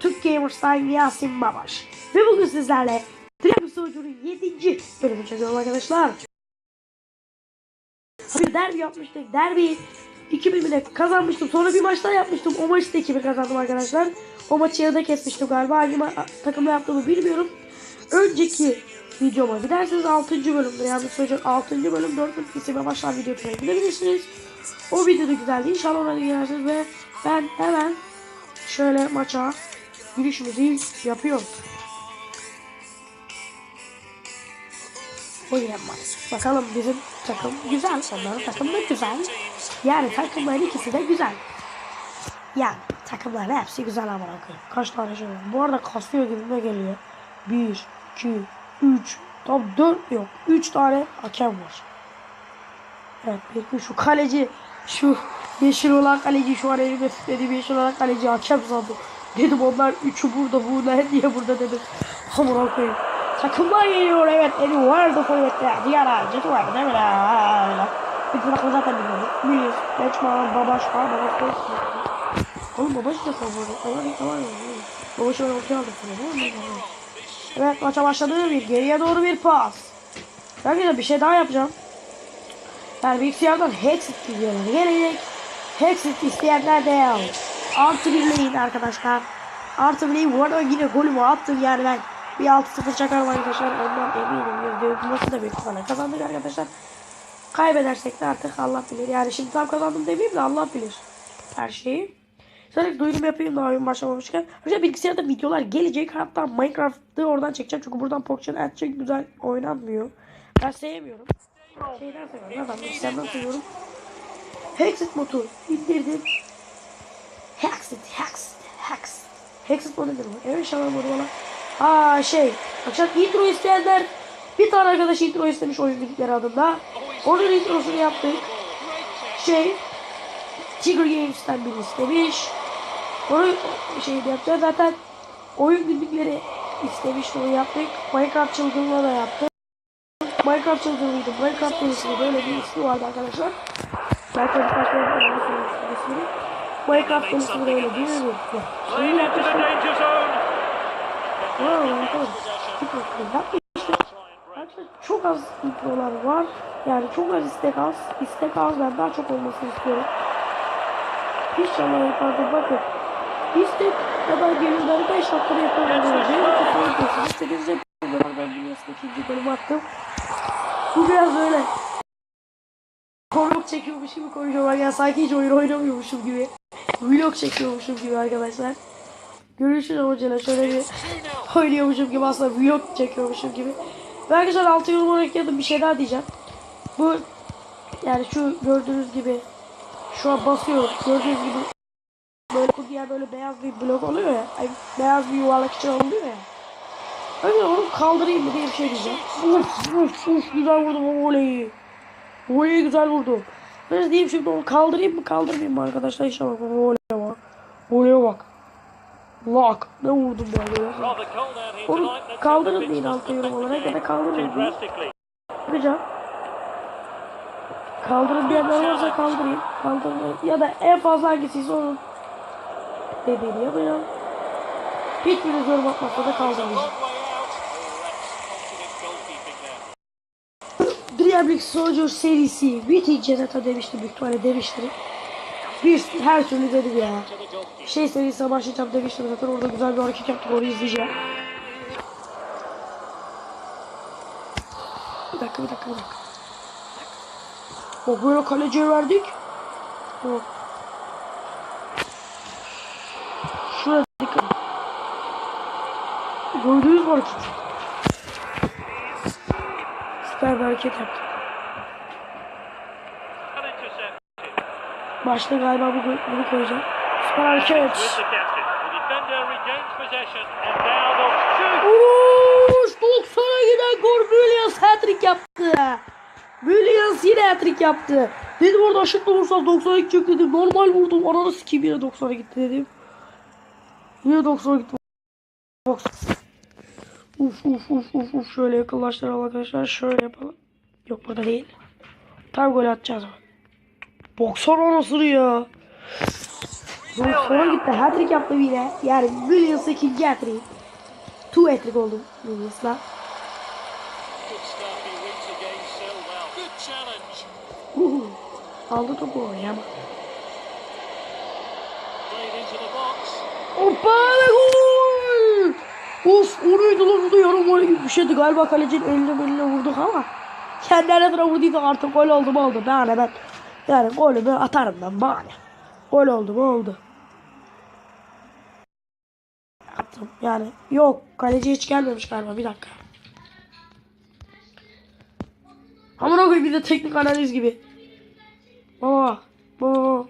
Türk Gamers'tan Yasin Babaş. Ve bugün sizlerle Trabzon Soğucu'nun 7. bölümü çekiyorum arkadaşlar. Bir derbi yapmıştık. Derbi 2-1 bile kazanmıştım. Sonra bir maç daha yapmıştım. O maçta 2-1 kazandım arkadaşlar. O maçı yarıda kesmiştim galiba. Hangi takımda yaptığımı bilmiyorum. Önceki videoma giderseniz 6. bölümdür. Yani söyleyeceğim 6. bölüm 4 isime başlar videosuna gidebilirsiniz. O video da güzeldi. İnşallah ona gidersiniz ve ben hemen şöyle maça girişimizi yapıyoruz. O maç. Bakalım bizim takım güzel. Onların takımı da güzel. Yani takımların ikisi de güzel. Yani takımların hepsi güzel ama koyayım. Kaç tane şey var. Bu arada kasıyor gibime geliyor. 1, 2, 3, tam 4 yok. 3 tane hakem var. Evet bir şu kaleci şu yeşil olan kaleci şu an elimde dediğim yeşil olan kaleci hakem sandım. Dedim onlar üçü burada bu ne diye burada dedim. Amına koyayım. Takımlar geliyor evet. Eni vardı forvetler. Diğer harcı var mi la? Bütün takımı zaten biliyoruz. Biliyoruz. Geçman, Babaş var. Babaş da Oğlum Babaş da favori. Tamam tamam. Babaş öyle ortaya aldık. Evet maça başladı. Bir geriye doğru bir pas. Ben bir şey daha yapacağım. Yani bilgisayardan Hexit videoları gelecek. Hexit isteyenler de ya. Artı birleyin arkadaşlar. Artı birleyin. Bu arada yine golümü attım yani ben. Bir 6-0 çakarım arkadaşlar. Ondan eminim. Yüzde maçı da büyük ihtimalle kazandık arkadaşlar. Kaybedersek de artık Allah bilir. Yani şimdi tam kazandım demeyeyim de Allah bilir. Her şeyi. Sonra duyurum yapayım daha oyun başlamamışken. Arkadaşlar bilgisayarda videolar gelecek. Hatta Minecraft'ı oradan çekeceğim. Çünkü buradan Pokemon Adçek güzel oynanmıyor. Ben sevmiyorum. Şeyden seviyorum. Ben bilgisayardan seviyorum. Hexit modu indirdim. Hexit, Hexit, Hexit. Hexit modu bu? Evet şaman modu bana. Aa şey. Akşam intro isteyenler bir tane arkadaş intro istemiş oyun bilgileri adında. Onun introsunu yaptık. Şey Tiger Games'ten biri istemiş. Onu şey yapacağız. Zaten oyun günlükleri istemiş onu yaptık. Minecraft çılgınlığı da yaptık. Minecraft çılgınlığıydı. Minecraft denisinde böyle bir ismi vardı arkadaşlar. Belki birkaç kere daha söylemiştim ismini. Minecraft denisinde öyle değil mi? Şimdi Into the yaklaşık. Wow, bakalım. Çok. Arkadaşlar çok az introlar var. Yani çok az istek az. İstek az ben daha çok olmasını istiyorum. İnşallah yapardım bakın. İstek kadar gelirleri 5 dakikada kafamı yapıyorsunuz. İstediğiniz yapıyorlar. Ben biliyorsun ikinci bölüm attım. Bu biraz öyle. Vlog çekiyormuş gibi konuşuyorum. Yani sanki hiç oyun oynamıyormuşum gibi. Vlog çekiyormuşum gibi arkadaşlar. Görüşürüz hocayla şöyle bir oynuyormuşum gibi aslında vlog çekiyormuşum gibi. Ve arkadaşlar altı yorum olarak ya da bir şey daha diyeceğim. Bu yani şu gördüğünüz gibi şu an basıyorum. Gördüğünüz gibi böyle diğer böyle beyaz bir blok oluyor ya. Ay, beyaz bir yuvarlak içine oluyor ya. Önce onu kaldırayım mı diye bir şey diyeceğim. Uf uf uf güzel vurdum oley. Oley güzel vurdum. Ben diyeyim şimdi onu kaldırayım mı kaldırmayayım mı arkadaşlar inşallah. Oley bak. Oley bak. Lak. Ne vurdum ya böyle. Onu kaldırın deyin altı yorum olarak ya da too deyin. Bakacağım. Kaldırın diyenler varsa kaldırayım. Kaldırın. Ya da en fazla hangisiyse onun dediğini yapacağım. Hiçbiriniz yorum atmazsa da there. Dreamlik Soldier serisi bitince zaten demiştim büyük ihtimalle demiştim. Bir her türlü dedim ya. Şey serisine başlayacağım demiştim zaten orada güzel bir hareket yaptık onu izleyeceğim. Bir dakika bir dakika bir dakika. O böyle kaleciye verdik. O. Mü hareket? Süper bir hareket intercepted. Başta galiba bu, bunu koyacağım. Süper hareket. Vuruş! 90'a giden gol Williams hat-trick yaptı. Williams yine hat-trick yaptı. Dedim orada aşıkla vursam 90'a gidecek dedim. Normal vurdum. Ananı sikeyim yine 90'a gitti dedim. Yine 90'a gitti. Uf uf uf uf uf. Şöyle yakınlaştıralım arkadaşlar. Şöyle yapalım. Yok burada değil. Tam gol atacağız. Boksör anasını ya. Sonra gitti. Hat-trick yaptı yine. Yani Williams ikinci hat-trick. Two hat-trick oldu Williams'la. Aldı topu oraya bak. Hoppa! Of o neydi lan da yarım gol gibi bir şeydi. Galiba kalecinin eline eline vurduk ama. Kendi arasına vurduysa artık gol oldu mu oldu. Yani ben yani golümü atarım ben bari. Gol oldu mu oldu. Attım yani. Yok kaleci hiç gelmemiş galiba bir dakika. Aman koyayım bir de teknik analiz gibi. Baba. Baba.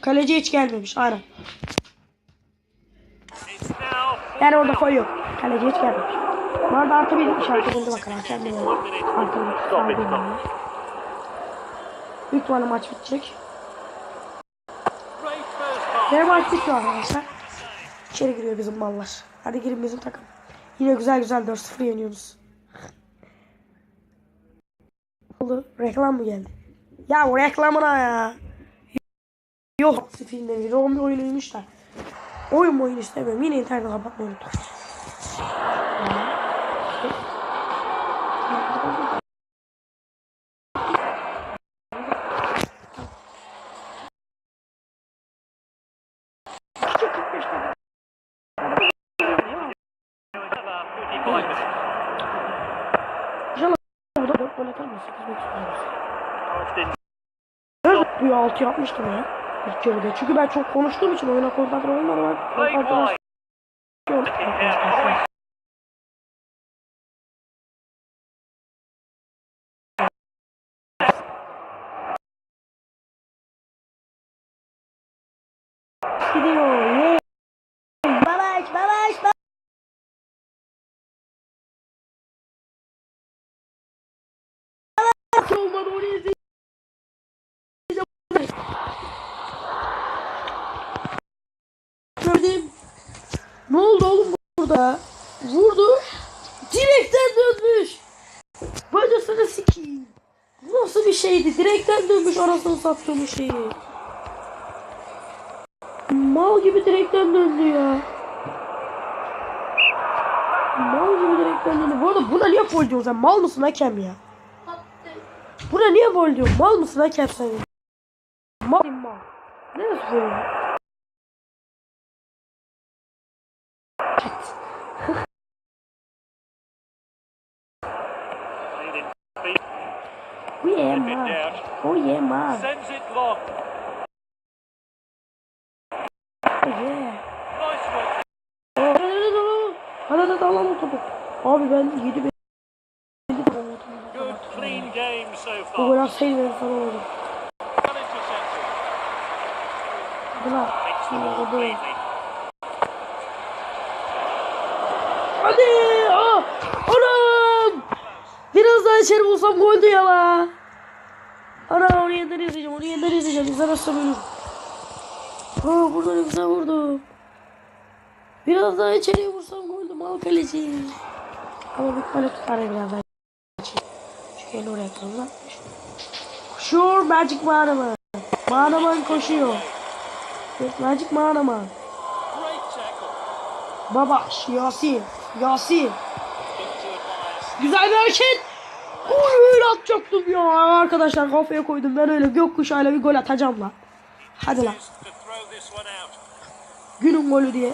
Kaleci hiç gelmemiş aynen. Yani orada koy yok. Kaleci hiç gelmemiş. Bu arada artı bir işareti buldu bakın. Böyle. Artı bir. Stop it, Büyük ihtimalle maç bitecek. Ve maç bitiyor arkadaşlar. İçeri giriyor bizim mallar. Hadi girin bizim takım. Yine güzel güzel 4-0 yeniyoruz. Oldu? Reklam mı geldi? Ya bu reklamına ya. Yok. Filmde bir oyunuymuş da. Oyun oyun istemiyorum. Yine interneti kapatmayı unuttum. İnşallah burada 4 gol atar mı? 8 gol tutarız. Evet, bu 6 yapmıştım ya. İlk yarıda. Çünkü ben çok konuştuğum için oyuna konsantre olmadım. Ben konsantrasyon gidiyor. Ye. Babaş, babaş, babaş. Olmadı oraya izleyeceğim. Gördüm. Ne oldu oğlum burada? Vurdu. Direkten dönmüş. Bacasını sikeyim. Nasıl bir şeydi? Direkten dönmüş anasını sattığım şeyi. Mal gibi direkten döndü ya. Mal gibi direkten döndü. Bu arada buna niye foul diyorsun sen? Mal mısın hakem ya? Buna niye foul diyorsun? Mal mısın hakem sen? Mal mal. Neresi? Kat. Oh yeah. Oh yeah, man. Sends it long. Oh yeah. Nice one. Hadi hadi alalım topu. Abi ben 7 bin. Good, clean game so Bu gol far. atsaydı sana olurdu. The Şimdi oldu. Hadi. Aa. Anam. Biraz daha içeri bulsam goldü ya la. Ana onu yeniden izleyeceğim. Onu yeniden izleyeceğim. İzlemezsem ölürüm. Aa burada ne güzel vurdu. Biraz daha içeriye vursam goldü. Mal kaleci. Ama bir kale tutar biraz daha. Çünkü eli oraya uzatmış. Koşuyor Magic Mahanaman. Mahanaman koşuyor. Evet, Magic tackle. Babaş, Yasin, Yasin. Güzel bir hareket. Öyle atacaktım ya. Arkadaşlar kafaya koydum. Ben öyle gökkuşağıyla bir gol atacağım lan. Hadi lan. Günün golü diye.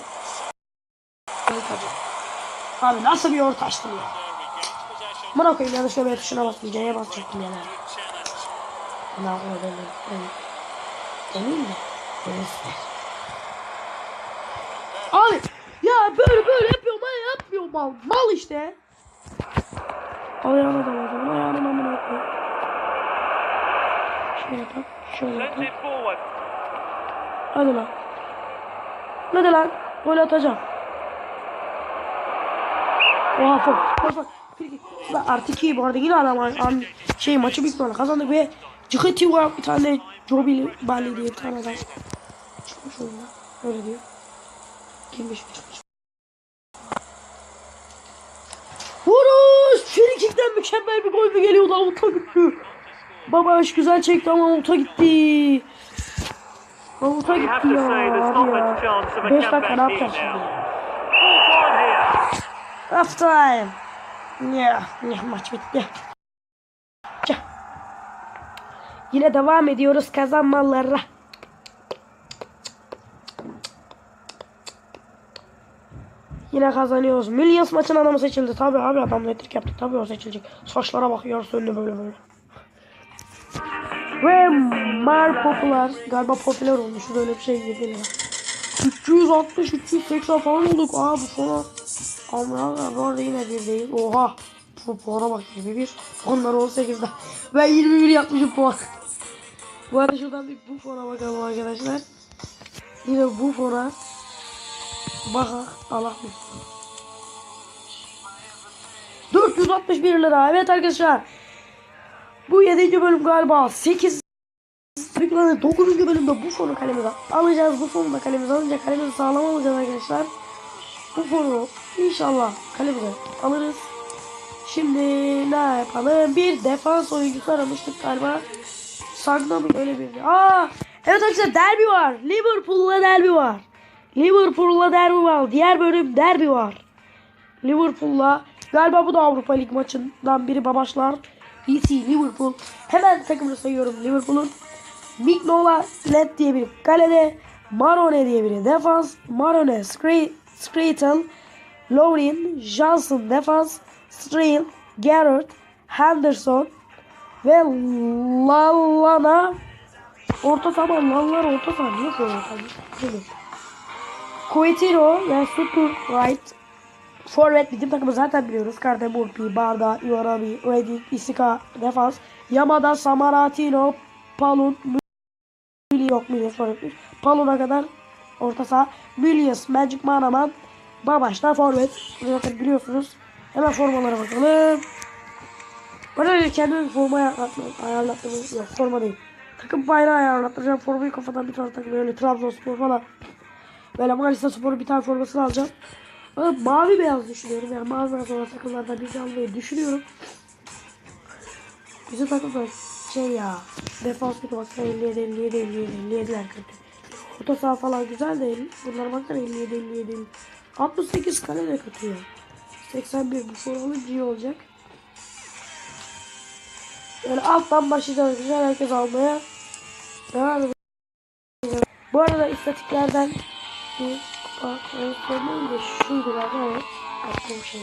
Abi nasıl bir orta açtım ya. Bana koyayım yanlışlıkla bir tuşuna bastım. C'ye basacaktım ya. Lan o benim. benim. Emin mi? Abi ya böyle böyle yapıyor mal yapmıyor mal. Mal işte. Ayağına da lazım. Ayağına koyayım. Şöyle yap. Şöyle forward. Hadi lan. Hadi lan. Gol atacağım. Oha fok. Fok. Lan artık iyi bu arada yine adam an, şey maçı ihtimalle kazandık ve Cıkıtı var bir tane Jobil Bali diye bir tane adam çıkmış oyunda. Öyle diyor. Kimmiş çıkmış. Gerçekten mükemmel bir gol mü geliyordu? Avuta gitti. Baba iş güzel çekti ama avuta gitti. Have gitti ya. Abi not much ya. chance of a 5 dakika ne yapacağız şimdi? Half time. Ya, ya maç bitti. Yine devam ediyoruz kazanmalara. Yine kazanıyoruz. Millions maçın adamı seçildi. Tabi abi adam netrik yaptı. Tabi o seçilecek. Saçlara bak yarısı önüne böyle böyle. Ve Mar popüler. Galiba popüler olmuş. Böyle bir şey gibi ya. 360 380 falan olduk. Aa bu sonra Ama bu arada yine bir değil. Oha. Bu puana bak 21. Onlar 18'de. Ben 21 yapmışım puan. bu arada şuradan bir bu puana bakalım arkadaşlar. Yine bu puana. Bakak Allah bir. 461 lira. Evet arkadaşlar. Bu 7. bölüm galiba 8 Tıkladı 9. bölümde bu fonu kalemize alacağız. Bu fonu da kalemize alınca kalemizi sağlam alacağız arkadaşlar. Bu fonu inşallah kalemize alırız. Şimdi ne yapalım? Bir defans oyuncusu aramıştık galiba. Mı öyle bir? Aa, evet arkadaşlar derbi var. Liverpool'la derbi var. Liverpool'la derbi var. Diğer bölüm derbi var. Liverpool'la galiba bu da Avrupa Lig maçından biri babaşlar. BC Liverpool. Hemen takımını sayıyorum Liverpool'un. Mignola Led diye biri kalede. Marone diye biri defans. Marone, Skretel, Laurin, Johnson defans. Strain, Garrett, Henderson ve Lallana orta saha Lallana orta saha niye koyuyor tabii? Coetiro ve Sutur Right Forvet bizim takımı zaten biliyoruz. Kardemurpi, Barda, Iwanami, Redik, Isika, Defans, Yamada, Samaratino, Palun, Müli yok Mülius forvetmiş. Palun'a kadar orta saha. Mülius, Magic Manaman, Babaş'ta forvet. Zaten biliyorsunuz. Hemen formalara bakalım. Bana kendimi forma ayarlatma, ayarlatma yok forma değil. Takım bayrağı ayarlattıracağım. Formayı kafadan bir tane takım böyle Trabzonspor falan. Böyle Manisa Spor'un bir tane formasını alacağım. Ama mavi beyaz düşünüyorum. Yani beyaz olan takımlardan birini almayı düşünüyorum. Bizim takım da şey ya. Defans kötü baksana 57 57 57 57'ler kötü. Orta saha falan güzel değil. Bunlar baksana 57 57 68 kale de kötü ya. 81 bu olunca iyi olacak. Yani alttan başlayacağız. Güzel herkes almaya. Devam. Bu arada istatiklerden bir bir şey.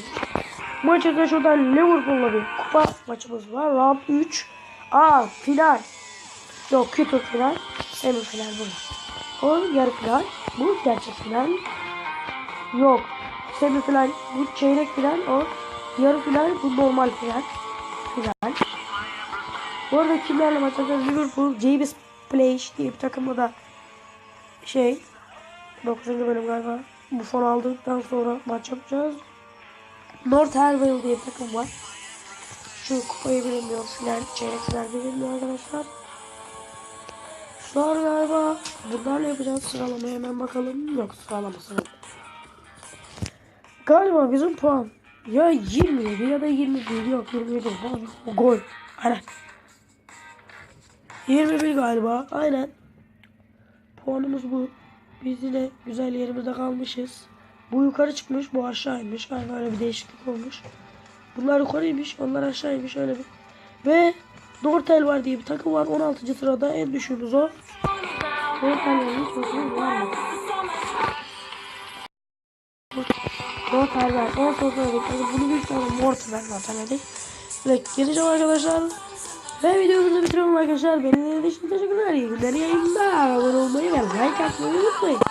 Maçta şuradan Liverpool'la bir kupa maçımız var. Round 3. Aa final. Yok kötü final. Semi final bu. O yarı final. Bu gerçek final. Yok. Semi final. Bu çeyrek final. O yarı final. Bu normal final. Final. Bu arada kimlerle maç yapacağız? Liverpool, James Place diye bir takımla da şey 9. bölüm galiba. Bu fon aldıktan sonra maç yapacağız. North Harville diye bir takım var. Şu kupayı bilmiyor. Final, çeyrek final bilmiyor arkadaşlar. Şu an galiba bunlarla yapacağız sıralamayı hemen bakalım. Yok sıralaması yok. Galiba bizim puan ya 27 ya da 21 yok 27 değil. O gol. Aynen. 21 galiba. Aynen. Puanımız bu. Biz yine güzel yerimizde kalmışız. Bu yukarı çıkmış, bu aşağıymış. Galiba öyle bir değişiklik olmuş. Bunlar yukarıymış, onlar aşağıymış öyle bir. Ve Nortel var diye bir takım var. 16. sırada en düşüğümüz o. Nortel var var mı? Nortel var. En son takım. Bunu büyük tane Mortal zaten dedik. Ve geleceğim arkadaşlar. Ve videomuzu bitiriyorum arkadaşlar. Beni dinlediğiniz için teşekkürler. İyi günler, yayınlar. Abone olmayı ve like atmayı unutmayın.